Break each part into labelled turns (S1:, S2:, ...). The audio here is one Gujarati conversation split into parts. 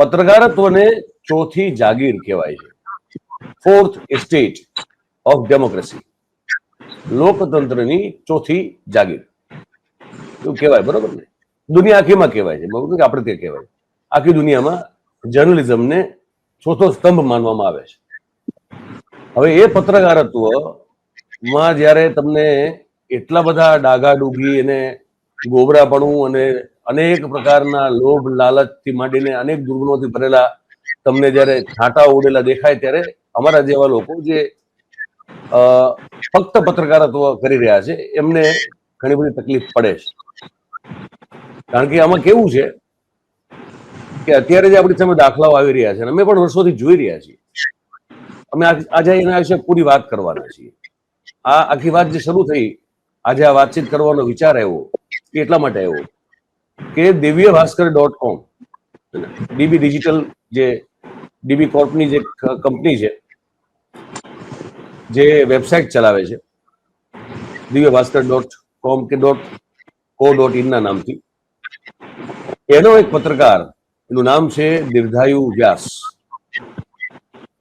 S1: પત્રકારત્વને ચોથી જાગીર કહેવાય છે. ફોર્થ સ્ટેટ ઓફ ડેમોક્રેસી લોકતંત્રની ચોથી જાગીર. એવું કહેવાય, બરોબર ને? દુનિયા આખીમાં કહેવાય છે, બરોબર કે આપણે ત્યાં કહેવાય. આખી દુનિયામાં જર્નલિઝમને ચોથો સ્તંભ માનવામાં આવે છે. હવે એ પત્રકારત્વમાં જ્યારે તમને એટલા બધા ડાઘાડૂઘી અને ગોબરાપણું અને અનેક પ્રકારના લોભ, લાલચથી માંડીને અનેક દુર્ગુણોથી ભરેલા તમને જ્યારે છાંટા ઉડેલા દેખાય ત્યારે અમારા જેવા લોકો જે ફક્ત પત્રકારત્વ કરી રહ્યા છે, એમને ઘણી બધી તકલીફ પડે છે. કારણ કે આમાં કેવું છે કે અત્યારે જે આપણી સામે દાખલાઓ આવી રહ્યા છે અમે પણ વર્ષોથી જોઈ રહ્યા છીએ. અમે આજે એના વિશે પૂરી વાત કરવાના છીએ. આ આખી વાત જે શરૂ થઈ, આજે આ વાતચીત કરવાનો વિચાર આવ્યો, એ એટલા માટે આવ્યો કે Divya Bhaskar dot com DB digital જે ડીબી કોર્પની જે કંપની છે, જે વેબસાઇટ ચલાવે છે દિવ્ય ભાસ્કર ડોટ કોમ કે ડોટ કો ડોટ ઇનના નામથી. એનો એક પત્રકાર, એનું નામ છે દીર્ઘાયુ વ્યાસ.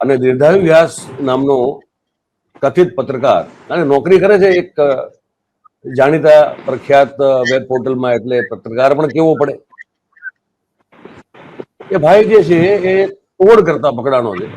S1: અને દીર્ઘાયુ વ્યાસ નામનો કથિત પત્રકાર, અને નોકરી કરે છે એક જાણીતા પ્રખ્યાત વેબ પોર્ટલમાં એટલે પત્રકાર પણ કેવો પડે? એ ભાઈ જે છે એ તોડ કરતા પકડાનો છે.